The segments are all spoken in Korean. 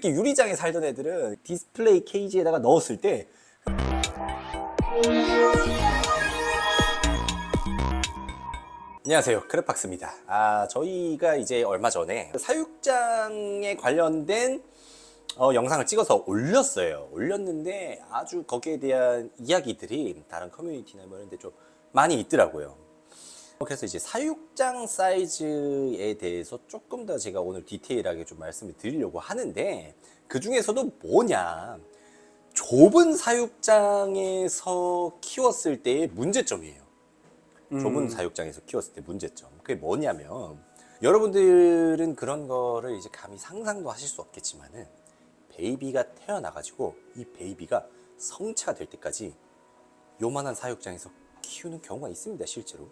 이렇게 유리장에 살던 애들은 디스플레이 케이지에다가 넣었을 때 안녕하세요. 크레팍스입니다. 아 저희가 이제 얼마 전에 사육장에 관련된 어, 영상을 찍어서 올렸어요. 올렸는데 아주 거기에 대한 이야기들이 다른 커뮤니티나 뭐 이런 데 좀 많이 있더라고요 그래서 이제 사육장 사이즈에 대해서 조금 더 제가 오늘 디테일하게 좀 말씀을 드리려고 하는데 그 중에서도 뭐냐 좁은 사육장에서 키웠을 때의 문제점이에요. 좁은 사육장에서 키웠을 때 문제점. 그게 뭐냐면 여러분들은 그런 거를 이제 감히 상상도 하실 수 없겠지만은 베이비가 태어나가지고 이 베이비가 성체가 될 때까지 요만한 사육장에서 키우는 경우가 있습니다, 실제로.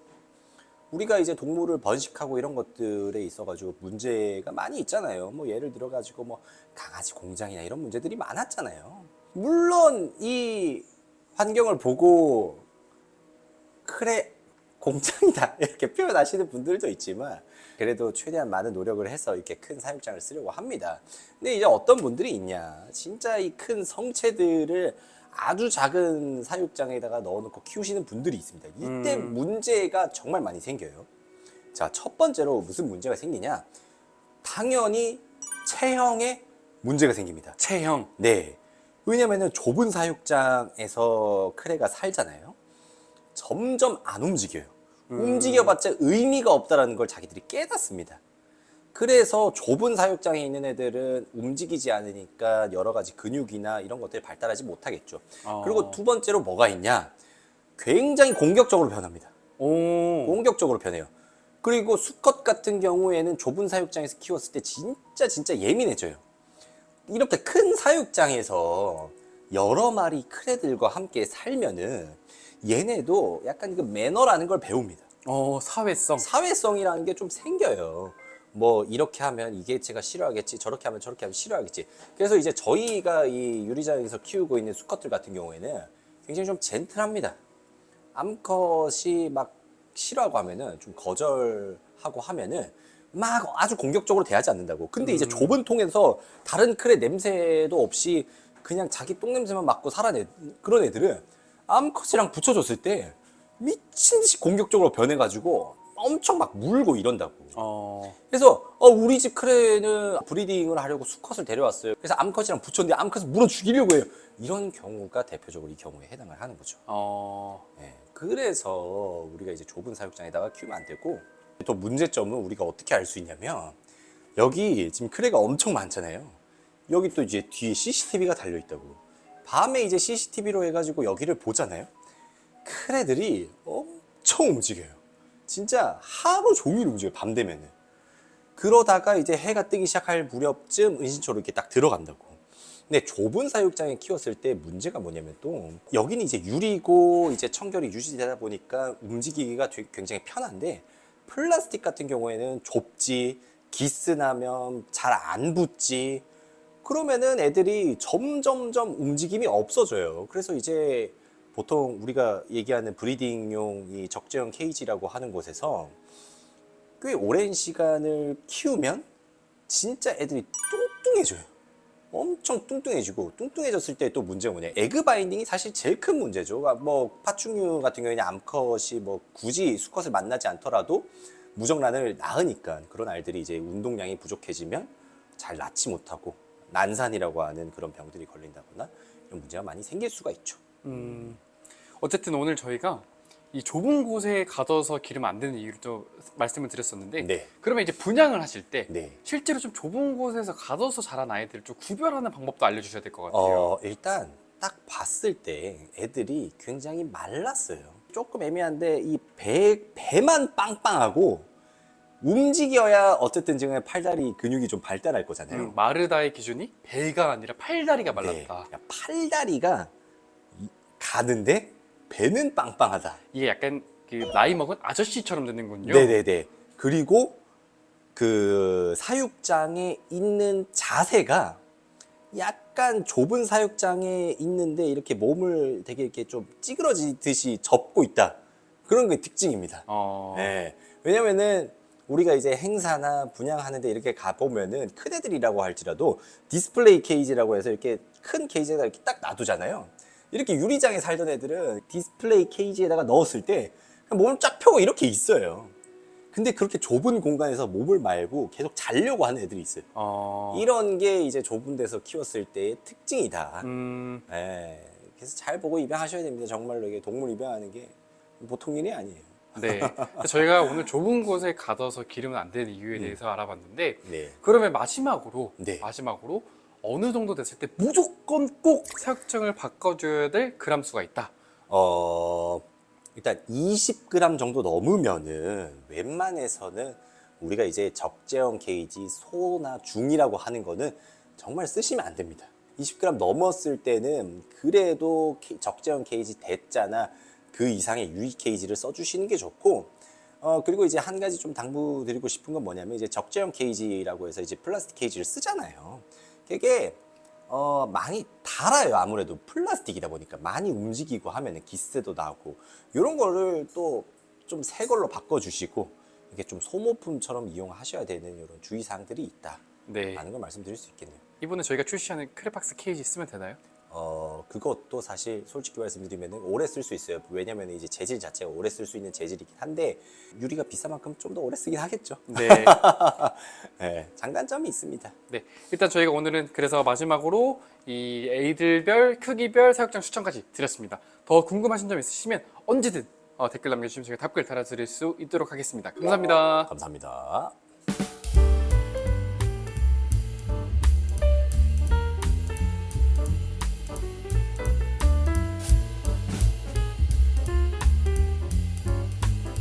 우리가 이제 동물을 번식하고 이런 것들에 있어가지고 문제가 많이 있잖아요. 뭐 예를 들어가지고 뭐 강아지 공장이나 이런 문제들이 많았잖아요. 물론 이 환경을 보고 그래 공장이다 이렇게 표현하시는 분들도 있지만 그래도 최대한 많은 노력을 해서 이렇게 큰 사육장을 쓰려고 합니다. 근데 이제 어떤 분들이 있냐 진짜 이 큰 성체들을 아주 작은 사육장에다가 넣어놓고 키우시는 분들이 있습니다. 이때 음. 문제가 정말 많이 생겨요. 자, 첫 번째로 무슨 문제가 생기냐? 당연히 체형에 문제가 생깁니다. 체형. 네. 왜냐면은 좁은 사육장에서 크레가 살잖아요. 점점 안 움직여요. 움직여봤자 의미가 없다라는 걸 자기들이 깨닫습니다. 그래서 좁은 사육장에 있는 애들은 움직이지 않으니까 여러 가지 근육이나 이런 것들이 발달하지 못하겠죠. 어. 그리고 두 번째로 뭐가 있냐? 굉장히 공격적으로 변합니다. 오. 공격적으로 변해요. 그리고 수컷 같은 경우에는 좁은 사육장에서 키웠을 때 진짜 진짜 예민해져요. 이렇게 큰 사육장에서 여러 마리 크레들과 함께 살면은 얘네도 약간 그 매너라는 걸 배웁니다. 어, 사회성. 사회성이라는 게 좀 생겨요. 뭐 이렇게 하면 이게 제가 싫어하겠지, 저렇게 하면 저렇게 하면 싫어하겠지. 그래서 이제 저희가 이 유리장에서 키우고 있는 수컷들 같은 경우에는 굉장히 좀 젠틀합니다. 암컷이 막 싫어하고 하면은 좀 거절하고 하면은 막 아주 공격적으로 대하지 않는다고. 근데 이제 좁은 통에서 다른 클의 냄새도 없이 그냥 자기 똥 냄새만 맡고 살아내 그런 애들은 암컷이랑 붙여줬을 때 미친 듯이 공격적으로 변해가지고 엄청 막 물고 이런다고. 어. 그래서 어, 우리 집 크레는 브리딩을 하려고 수컷을 데려왔어요. 그래서 암컷이랑 붙였는데 암컷을 물어 죽이려고 해요. 이런 경우가 대표적으로 이 경우에 해당을 하는 거죠. 어. 예, 그래서 우리가 이제 좁은 사육장에다가 키우면 안 되고 또 문제점은 우리가 어떻게 알 수 있냐면 여기 지금 크레가 엄청 많잖아요. 여기 또 이제 뒤에 CCTV가 달려 있다고. 밤에 이제 CCTV로 해가지고 여기를 보잖아요. 크레들이 엄청 움직여요. 진짜 하루 종일 움직여요. 밤 되면은. 그러다가 이제 해가 뜨기 시작할 무렵쯤 은신처로 이렇게 딱 들어간다고. 근데 좁은 사육장에 키웠을 때 문제가 뭐냐면 또 여기는 이제 유리고 이제 청결이 유지되다 보니까 움직이기가 굉장히 편한데 플라스틱 같은 경우에는 좁지 기스 나면 잘 안 붙지 그러면은 애들이 점점점 움직임이 없어져요. 그래서 이제 보통 우리가 얘기하는 브리딩용 이 적재형 케이지라고 하는 곳에서 꽤 오랜 시간을 키우면 진짜 애들이 뚱뚱해져요. 엄청 뚱뚱해지고 뚱뚱해졌을 때 또 문제가 뭐냐 에그 바인딩이 사실 제일 큰 문제죠 그러니까 뭐 파충류 같은 경우에는 암컷이 뭐 굳이 수컷을 만나지 않더라도 무정란을 낳으니까 그런 알들이 이제 운동량이 부족해지면 잘 낳지 못하고 난산이라고 하는 그런 병들이 걸린다거나 이런 문제가 많이 생길 수가 있죠 음. 어쨌든 오늘 저희가 이 좁은 곳에 가둬서 기르면 안 되는 이유를 또 말씀을 드렸었는데 네. 그러면 이제 분양을 하실 때 네. 실제로 좀 좁은 곳에서 가둬서 자란 아이들을 좀 구별하는 방법도 알려주셔야 될 것 같아요. 어, 일단 딱 봤을 때 애들이 굉장히 말랐어요. 조금 애매한데 이 배, 배만 빵빵하고 움직여야 어쨌든 지금 팔다리 근육이 좀 발달할 거잖아요. 음, 마르다의 기준이 배가 아니라 팔다리가 네. 말랐다. 그러니까 팔다리가 이- 가는데 배는 빵빵하다. 이게 약간 그 나이 먹은 아저씨처럼 되는군요. 네네네. 그리고 그 사육장에 있는 자세가 약간 좁은 사육장에 있는데 이렇게 몸을 되게 이렇게 좀 찌그러지듯이 접고 있다. 그런 게 특징입니다. 어. 네. 왜냐면은 우리가 이제 행사나 분양하는데 이렇게 가보면은 큰 애들이라고 할지라도 디스플레이 케이지라고 해서 이렇게 큰 케이지에다 이렇게 딱 놔두잖아요. 이렇게 유리장에 살던 애들은 디스플레이 케이지에다가 넣었을 때 몸을 쫙 펴고 이렇게 있어요. 근데 그렇게 좁은 공간에서 몸을 말고 계속 자려고 하는 애들이 있어요. 어, 이런 게 이제 좁은 데서 키웠을 때의 특징이다. 음, 예, 그래서 잘 보고 입양하셔야 됩니다. 정말로 이게 동물 입양하는 게 보통 일이 아니에요. 네. 저희가 오늘 좁은 곳에 가둬서 기르면 안 되는 이유에 음. 대해서 알아봤는데 네. 그러면 마지막으로 네. 마지막으로 어느 정도 됐을 때 무조건 꼭 사육장을 바꿔줘야 될 그람 수가 있다. 어, 일단 20g 정도 넘으면은 웬만해서는 우리가 이제 적재형 케이지 소나 중이라고 하는 거는 정말 쓰시면 안 됩니다. 20g 넘었을 때는 그래도 케- 적재형 케이지 대자나 그 이상의 유리 케이지를 써주시는 게 좋고 어 그리고 이제 한 가지 좀 당부드리고 싶은 건 뭐냐면 이제 적재형 케이지라고 해서 이제 플라스틱 케이지를 쓰잖아요. 그게 어 많이 달아요 아무래도 플라스틱이다 보니까 많이 움직이고 하면은 기스도 나고 이런 거를 또 좀 새 걸로 바꿔주시고 이게 좀 소모품처럼 이용하셔야 되는 이런 주의 사항들이 있다라는 네. 걸 말씀드릴 수 있겠네요. 이번에 저희가 출시하는 크레팍스 케이지 쓰면 되나요? 어 그것도 사실 솔직히 말씀드리면 오래 쓸 수 있어요. 왜냐면 이제 재질 자체가 오래 쓸 수 있는 재질이긴 한데 유리가 비싼 만큼 좀 더 오래 쓰긴 하겠죠. 네. 네, 장단점이 있습니다. 네. 일단 저희가 오늘은 그래서 마지막으로 이 에이들별, 크기별 사육장 추천까지 드렸습니다. 더 궁금하신 점 있으시면 언제든 어, 댓글 남겨주시면 저희가 답글 달아드릴 수 있도록 하겠습니다. 감사합니다. 감사합니다.